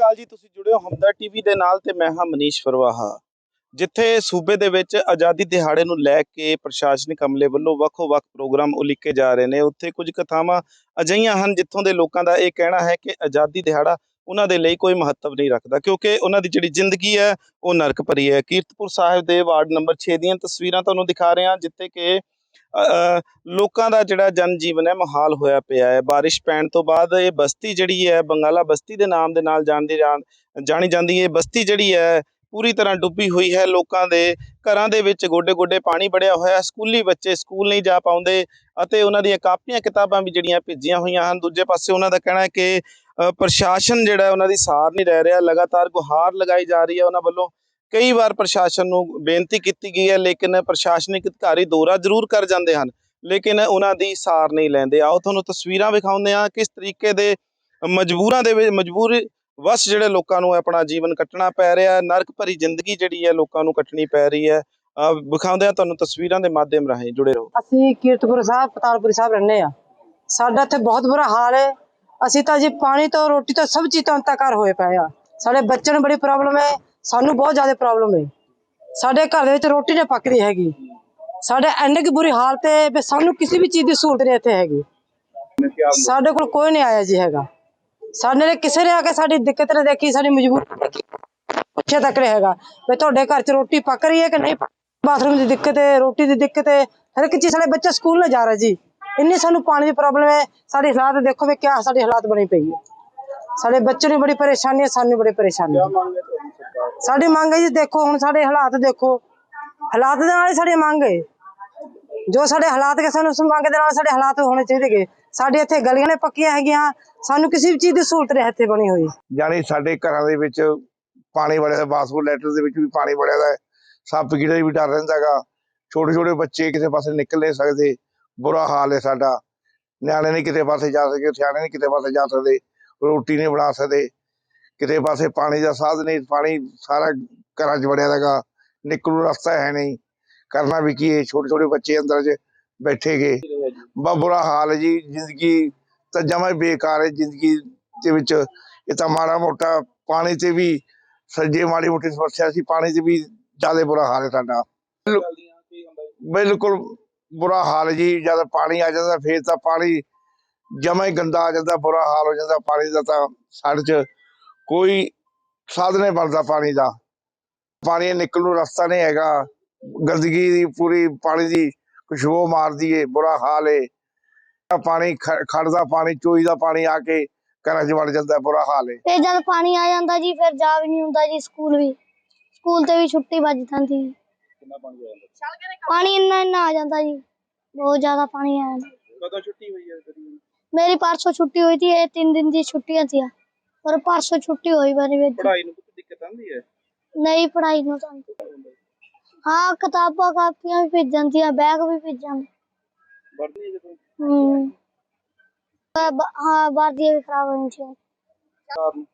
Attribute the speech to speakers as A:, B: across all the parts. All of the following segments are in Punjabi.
A: ਅਕਾਲ ਜੀ, ਤੁਸੀਂ ਜੁੜੇ ਹੋ ਹਮਦਰ ਟੀਵੀ ਦੇ ਨਾਲ ਤੇ ਮੈਂ ਹਾਂ ਮਨੀਸ਼ ਫਰਵਾਹਾ। ਜਿੱਥੇ ਸੂਬੇ ਦੇ ਵਿੱਚ ਆਜ਼ਾਦੀ ਦਿਹਾੜੇ ਨੂੰ ਲੈ ਕੇ ਪ੍ਰਸ਼ਾਸਨਿਕ ਅਮਲੇ ਵੱਲੋਂ ਵੱਖੋ-ਵੱਖ ਪ੍ਰੋਗਰਾਮ ਉਲੀਕੇ ਜਾ ਰਹੇ ਨੇ, ਉੱਥੇ ਕੁਝ ਕਥਾਵਾਂ ਅਜਿਹੀਆਂ ਹਨ ਜਿੱਥੋਂ ਦੇ ਲੋਕਾਂ ਦਾ ਇਹ ਕਹਿਣਾ ਹੈ ਕਿ ਆਜ਼ਾਦੀ ਦਿਹਾੜਾ ਉਹਨਾਂ ਦੇ ਲਈ ਕੋਈ ਮਹੱਤਵ ਨਹੀਂ ਰੱਖਦਾ, ਕਿਉਂਕਿ ਉਹਨਾਂ ਦੀ ਜਿਹੜੀ ਜ਼ਿੰਦਗੀ ਹੈ, ਉਹ ਨਰਕ ਭਰੀ ਹੈ। ਕੀਰਤਪੁਰ ਸਾਹਿਬ ਦੇ ਵਾਰਡ ਨੰਬਰ 6 ਦੀਆਂ ਤਸਵੀਰਾਂ ਤੁਹਾਨੂੰ ਦਿਖਾ ਰਹੇ ਹਾਂ ਜਿੱਥੇ ਕਿ ਲੋਕਾਂ ਦਾ ਜਿਹੜਾ ਜਨ ਜੀਵਨ ਹੈ, ਮੁਹਾਲ ਹੋਇਆ ਪਿਆ ਹੈ। ਬਾਰਿਸ਼ ਪੈਣ ਤੋਂ ਬਾਅਦ ਇਹ ਬਸਤੀ ਜਿਹੜੀ ਹੈ, ਬੰਗਾਲਾ ਬਸਤੀ ਦੇ ਨਾਮ ਦੇ ਨਾਲ ਜਾਣਦੀ ਜਾਣ ਜਾਣੀ ਜਾਂਦੀ ਹੈ। ਬਸਤੀ ਜਿਹੜੀ ਹੈ, ਪੂਰੀ ਤਰ੍ਹਾਂ ਡੁੱਬੀ ਹੋਈ ਹੈ। ਲੋਕਾਂ ਦੇ ਘਰਾਂ ਦੇ ਵਿੱਚ ਗੋਡੇ-ਗੋਡੇ ਪਾਣੀ ਵੜਿਆ ਹੋਇਆ ਹੈ। ਸਕੂਲੀ ਬੱਚੇ ਸਕੂਲ ਨਹੀਂ ਜਾ ਪਾਉਂਦੇ ਅਤੇ ਉਹਨਾਂ ਦੀਆਂ ਕਾਪੀਆਂ ਕਿਤਾਬਾਂ ਵੀ ਜਿਹੜੀਆਂ ਭੇਜੀਆਂ ਹੋਈਆਂ ਹਨ। ਦੂਜੇ ਪਾਸੇ ਉਹਨਾਂ ਦਾ ਕਹਿਣਾ ਹੈ ਕਿ ਪ੍ਰਸ਼ਾਸਨ ਜਿਹੜਾ ਉਹਨਾਂ ਦੀ ਸਾਰ ਨਹੀਂ ਰਹਿ ਰਿਹਾ। ਲਗਾਤਾਰ ਗੁਹਾਰ ਲਗਾਈ ਜਾ ਰਹੀ ਹੈ। ਉਹਨਾਂ ਵੱਲੋਂ ਕਈ ਵਾਰ ਪ੍ਰਸ਼ਾਸਨ ਨੂੰ ਬੇਨਤੀ ਕੀਤੀ ਗਈ ਹੈ, ਲੇਕਿਨ ਪ੍ਰਸ਼ਾਸਨਿਕ ਅਧਿਕਾਰੀ ਦੌਰਾ ਜ਼ਰੂਰ ਕਰ ਜਾਂਦੇ ਹਨ, ਲੇਕਿਨ ਉਹਨਾਂ ਦੀ ਸਾਰ ਨਹੀਂ ਲੈਂਦੇ। ਆਓ ਤੁਹਾਨੂੰ ਤਸਵੀਰਾਂ ਵਿਖਾਉਂਦੇ ਆ ਕਿਸ ਤਰੀਕੇ ਦੇ ਮਜਬੂਰਾਂ ਦੇ ਵਿੱਚ, ਮਜਬੂਰ ਵਸ ਜਿਹੜੇ ਲੋਕਾਂ ਨੂੰ ਆਪਣਾ ਜੀਵਨ ਕੱਟਣਾ ਪੈ ਰਿਹਾ ਹੈ, ਨਰਕ ਭਰੀ ਜ਼ਿੰਦਗੀ ਜਿਹੜੀ ਹੈ ਲੋਕਾਂ ਨੂੰ ਕੱਟਣੀ ਪੈ ਰਹੀ ਹੈ। ਵਿਖਾਉਂਦੇ ਹਾਂ ਤੁਹਾਨੂੰ ਤਸਵੀਰਾਂ ਦੇ ਮਾਧਿਅਮ ਰਾਹੀਂ, ਜੁੜੇ ਰਹੋ।
B: ਅਸੀਂ ਕੀਰਤਪੁਰ ਸਾਹਿਬ, ਪਤਾਲਪੁਰ ਸਾਹਿਬ ਰਹਿੰਦੇ ਆ ਸਾਡਾ ਇੱਥੇ ਬਹੁਤ ਬੁਰਾ ਹਾਲ ਹੈ। ਅਸੀਂ ਤਾਂ ਜੀ ਪਾਣੀ ਤੋਂ ਰੋਟੀ ਤੋਂ ਸਭ ਚੀਜ਼ਾਂ ਤੋਂ ਅੰਤਕਾਰ ਹੋਏ ਪਏ ਆ ਸਾਡੇ ਬੱਚਿਆਂ ਨੂੰ ਬੜੀ ਪ੍ਰੋਬਲਮ ਹੈ। ਸਾਨੂੰ ਬਹੁਤ ਜ਼ਿਆਦਾ ਪ੍ਰੋਬਲਮ ਹੈ। ਸਾਡੇ ਘਰ ਦੇ ਵਿੱਚ ਰੋਟੀ ਨਹੀਂ ਪੱਕਦੀ ਹੈਗੀ। ਸਾਡੇ ਇੰਨੀ ਕੁ ਬੁਰੀ ਹਾਲਤ ਹੈ ਵੀ ਸਾਨੂੰ ਕਿਸੇ ਵੀ ਚੀਜ਼ ਦੀ ਸਹੂਲਤ ਨਹੀਂ ਇੱਥੇ ਹੈਗੀ। ਸਾਡੇ ਕੋਲ ਕੋਈ ਨਹੀਂ ਆਇਆ ਜੀ ਹੈਗਾ। ਸਾਡੇ ਨੇ ਕਿਸੇ ਨੇ ਆ ਕੇ ਸਾਡੀ ਦਿੱਕਤ ਨੇ ਦੇਖੀ, ਸਾਡੀ ਮਜਬੂਰੀ ਦੇਖੀ। ਪੁੱਛੇ ਤੱਕ ਨਹੀਂ ਵੀ ਤੁਹਾਡੇ ਘਰ 'ਚ ਰੋਟੀ ਪੱਕ ਰਹੀ ਹੈ ਕਿ ਨਹੀਂ ਬਾਥਰੂਮ ਦੀ ਦਿੱਕਤ ਹੈ, ਰੋਟੀ ਦੀ ਦਿੱਕਤ ਹੈ। ਹਰ ਇੱਕ ਚੀਜ਼ ਸਾਡੇ ਬੱਚੇ ਸਕੂਲ ਨਾ ਜਾ ਰਹੇ ਜੀ। ਇੰਨੀ ਸਾਨੂੰ ਪਾਣੀ ਦੀ ਪ੍ਰੋਬਲਮ ਹੈ। ਸਾਡੇ ਹਾਲਾਤ ਦੇਖੋ ਵੀ ਕਿਆ ਸਾਡੇ ਹਾਲਾਤ ਬਣੀ ਪਈ ਹੈ। ਸਾਡੇ ਬੱਚੇ ਨੂੰ ਬੜੀ ਪਰੇਸ਼ਾਨੀ ਹੈ, ਸਾਨੂੰ ਬੜੀ ਪਰੇਸ਼ਾਨੀ ਹੈ। ਸਾਡੀ ਮੰਗ ਹੈ ਜੀ, ਦੇਖੋ, ਹੁਣ ਸਾਡੇ ਹਾਲਾਤ ਦੇਖੋ। ਹਾਲਾਤ ਦੇ ਨਾਲ ਹੀ ਸਾਡੀ ਮੰਗ ਹੈ। ਜੋ ਸਾਡੇ ਹਾਲਾਤ ਕੇ ਸਾਨੂੰ ਮੰਗ ਦੇ ਨਾਲ ਸਾਡੇ ਹਾਲਾਤ ਹੋਣੇ ਚਾਹੀਦੇ ਸਾਡੇ ਇੱਥੇ ਗਲੀਆਂ ਨੇ ਪੱਕੀਆਂ ਹੈਗੀਆਂ। ਸਾਨੂੰ ਕਿਸੇ ਵੀ ਚੀਜ਼ ਦੀ ਸਹੂਲਤ ਨਹੀਂ, ਇੱਥੇ ਬਣੀ ਹੋਈ।
C: ਜਾਣੀ ਸਾਡੇ ਘਰਾਂ ਦੇ ਵਿੱਚ ਪਾਣੀ ਵੜਿਆ ਦਾ ਬਾਥਰੂਮ ਲੈਟਰ ਦੇ ਵਿੱਚ ਵੀ ਪਾਣੀ ਵੜਿਆ ਦਾ ਸੱਪ ਕੀੜੇ ਵੀ ਡਰ ਰਹਿੰਦਾ ਛੋਟੇ ਛੋਟੇ ਬੱਚੇ ਕਿਸੇ ਪਾਸੇ ਨਿਕਲ ਨਹੀਂ ਸਕਦੇ। ਬੁਰਾ ਹਾਲ ਹੈ ਸਾਡਾ। ਨਿਆਣੇ ਨਹੀਂ ਕਿਤੇ ਪਾਸੇ ਜਾ ਸਕਦੇ, ਸਿਆਣੇ ਨਹੀਂ ਕਿਤੇ ਪਾਸੇ ਜਾ ਸਕਦੇ। ਰੋਟੀ ਨਹੀਂ ਬਣਾ ਸਕਦੇ। ਕਿਤੇ ਪਾਸੇ ਪਾਣੀ ਦਾ ਸਾਧਨ ਨਹੀਂ, ਪਾਣੀ ਸਾਰਾ ਘਰਾਂ 'ਚ ਵੜਿਆ ਹੈਗਾ ਨਿਕਲੂ ਰਸਤਾ ਹੈ ਨਹੀਂ। ਕਰਨਾ ਵੀ ਕੀ ਹੈ ਛੋਟੇ ਛੋਟੇ ਬੱਚੇ ਅੰਦਰ 'ਚ ਬੈਠੇ ਗਏ। ਬੁਰਾ ਹਾਲ ਹੈ ਜੀ, ਜ਼ਿੰਦਗੀ ਤਾਂ ਜਮਾਂ ਬੇਕਾਰ ਹੈ, ਜ਼ਿੰਦਗੀ ਦੇ ਵਿੱਚ। ਇਹ ਤਾਂ ਮਾੜਾ ਮੋਟਾ ਪਾਣੀ ਤੇ ਵੀ ਸੱਜੇ ਮਾੜੀ ਮੋਟੀ ਸਮੱਸਿਆ ਸੀ, ਪਾਣੀ ਤੇ ਵੀ ਜ਼ਿਆਦਾ ਬੁਰਾ ਹਾਲ ਹੈ ਸਾਡਾ। ਬਿਲਕੁਲ ਬੁਰਾ ਹਾਲ ਜੀ, ਜਦ ਪਾਣੀ ਆ ਜਾਂਦਾ ਫੇਰ ਤਾਂ ਪਾਣੀ ਜਮਾ ਹੀ ਗੰਦਾ ਆ ਜਾਂਦਾ, ਬੁਰਾ ਹਾਲ ਹੋ ਜਾਂਦਾ ਪਾਣੀ ਦਾ ਤਾਂ ਸਾਡੇ 'ਚ। ਕੋਈ ਸਾਧਨੇ ਬਣਦਾ ਪਾਣੀ ਦਾ। ਪਾਣੀ ਨਿਕਲ ਨੂੰ ਰਸਤਾ ਨਹੀਂ ਹੈਗਾ। ਗੰਦਗੀ ਦੀ ਪੂਰੀ ਪਾਣੀ ਦੀ ਖੁਸ਼ਬੂ ਮਾਰਦੀ ਏ ਬੁਰਾ ਹਾਲ ਏ। ਪਾਣੀ ਖੜਦਾ ਪਾਣੀ ਚੋਈ ਦਾ ਪਾਣੀ ਆ ਕੇ ਘਰਾਂ 'ਚ ਵੜ ਜਾਂਦਾ ਬੁਰਾ ਹਾਲ ਏ।
D: ਤੇ ਜਦ ਪਾਣੀ ਆ ਜਾਂਦਾ ਜੀ ਫਿਰ ਜਾ ਵੀ ਨਹੀਂ ਹੁੰਦਾ ਜੀ ਸਕੂਲ ਵੀ। ਸਕੂਲ ਤੇ ਵੀ ਛੁੱਟੀ ਵੱਜ ਜਾਂਦੀ। ਪਾਣੀ ਇੰਨਾ ਇੰਨਾ ਆ ਜਾਂਦਾ ਜੀ। ਬਹੁਤ ਜ਼ਿਆਦਾ ਪਾਣੀ ਆ ਜਾਂਦਾ।
A: ਕਦੋਂ ਛੁੱਟੀ ਹੋਈ ਹੈ
D: ਮੇਰੀ ਪਰਸੋਂ ਛੁੱਟੀ ਹੋਈ ਸੀ ਇਹ 3 ਦਿਨ ਦੀ ਛੁੱਟੀਆਂ ਸੀ ਔਰ ਪਰਸੋਂ ਛੁੱਟੀ ਹੋਈ ਮੇਰੀ ਵੀ
A: ਪੜ੍ਹਾਈ ਨੂੰ ਕੋਈ ਦਿੱਕਤ ਆਉਂਦੀ ਹੈ?
D: ਨਹੀਂ ਪੜ੍ਹਾਈ ਨੂੰ ਤਾਂ ਹਾਂ। ਕਿਤਾਬਾਂ ਕਾਪੀਆਂ ਵੀ ਭੇਜਣ ਦੀਆਂ ਬੈਗ ਵੀ
A: ਭੇਜਾਂ ਵਰਦੀ ਜਦੋਂ
D: ਹੂੰ। ਹਾਂ? ਵਰਦੀ ਵੀ ਖਰਾਬ ਹੋਣੀ
A: ਚਾਹੀਦੀ।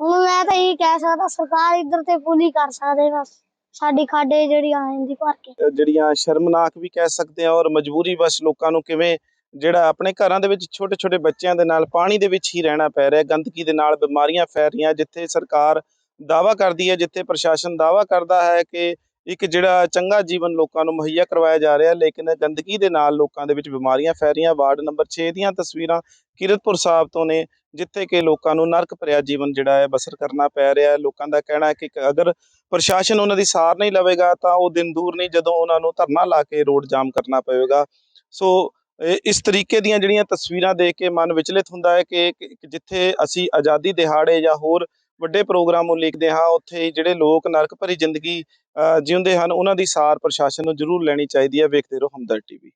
D: ਹੁਣ ਮੈਂ ਤਾਂ ਇਹ ਕਹਿ ਸਕਦਾ ਸਰਕਾਰ ਇੱਧਰ ਤੇ ਪੂਰੀ ਕਰ ਸਕਦੇ ਬਸ। ਸਾਡੀ ਖਾਡੇ ਜਿਹੜੀ ਆ ਜਾਂਦੀ ਭਰ ਕੇ।
A: ਜਿਹੜੀਆਂ ਸ਼ਰਮਨਾਕ ਵੀ ਕਹਿ ਸਕਦੇ ਆ ਔਰ ਮਜਬੂਰੀ ਬਸ ਲੋਕਾਂ ਨੂੰ ਕਿਵੇਂ ਜਿਹੜਾ ਆਪਣੇ ਘਰਾਂ ਦੇ ਵਿੱਚ ਛੋਟੇ ਛੋਟੇ ਬੱਚਿਆਂ ਦੇ ਨਾਲ ਪਾਣੀ ਦੇ ਵਿੱਚ ਹੀ ਰਹਿਣਾ ਪੈ ਰਿਹਾ, ਗੰਦਗੀ ਦੇ ਨਾਲ ਬਿਮਾਰੀਆਂ ਫੈਲ ਰਹੀਆਂ, ਜਿੱਥੇ ਸਰਕਾਰ ਦਾਵਾ ਕਰਦੀ ਹੈ, ਜਿੱਥੇ ਪ੍ਰਸ਼ਾਸਨ ਦਾਵਾ ਕਰਦਾ ਹੈ ਕਿ ਇੱਕ ਜਿਹੜਾ ਚੰਗਾ ਜੀਵਨ ਲੋਕਾਂ ਨੂੰ ਮੁਹੱਈਆ ਕਰਵਾਇਆ ਜਾ ਰਿਹਾ, ਲੇਕਿਨ ਗੰਦਗੀ ਦੇ ਨਾਲ ਲੋਕਾਂ ਦੇ ਵਿੱਚ ਬਿਮਾਰੀਆਂ ਫੈਲ ਰਹੀਆਂ। ਵਾਰਡ ਨੰਬਰ 6 ਦੀਆਂ ਤਸਵੀਰਾਂ ਕਿਰਤਪੁਰ ਸਾਹਿਬ ਤੋਂ ਨੇ, ਜਿੱਥੇ ਕਿ ਲੋਕਾਂ ਨੂੰ ਨਰਕ ਭਰਿਆ ਜੀਵਨ ਜਿਹੜਾ ਹੈ ਬਸਰ ਕਰਨਾ ਪੈ ਰਿਹਾ ਹੈ। ਲੋਕਾਂ ਦਾ ਕਹਿਣਾ ਹੈ ਕਿ ਅਗਰ ਪ੍ਰਸ਼ਾਸਨ ਉਹਨਾਂ ਦੀ ਸਾਰ ਨਹੀਂ ਲਵੇਗਾ, ਤਾਂ ਉਹ ਦਿਨ ਦੂਰ ਨਹੀਂ ਜਦੋਂ ਉਹਨਾਂ ਨੂੰ ਧਰਨਾ ਲਾ ਕੇ ਰੋਡ ਜਾਮ ਕਰਨਾ ਪਵੇਗਾ। ਸੋ ਇਸ ਤਰੀਕੇ ਦੀਆਂ ਜਿਹੜੀਆਂ ਤਸਵੀਰਾਂ ਦੇਖ ਕੇ ਮਨ ਵਿਚਲਿਤ ਹੁੰਦਾ ਹੈ ਕਿ ਜਿੱਥੇ ਅਸੀਂ ਆਜ਼ਾਦੀ ਦਿਹਾੜੇ ਜਾਂ ਹੋਰ ਵੱਡੇ ਪ੍ਰੋਗਰਾਮ ਉਲੀਕਦੇ ਹਾਂ, ਉੱਥੇ ਜਿਹੜੇ ਲੋਕ ਨਰਕ ਭਰੀ ਜ਼ਿੰਦਗੀ ਜਿਉਂਦੇ ਹਨ, ਉਹਨਾਂ ਦੀ ਸਾਰ ਪ੍ਰਸ਼ਾਸਨ ਨੂੰ ਜ਼ਰੂਰ ਲੈਣੀ ਚਾਹੀਦੀ ਹੈ, ਵੇਖਦੇ ਰਹੋ ਹਮਦਰ ਟੀਵੀ।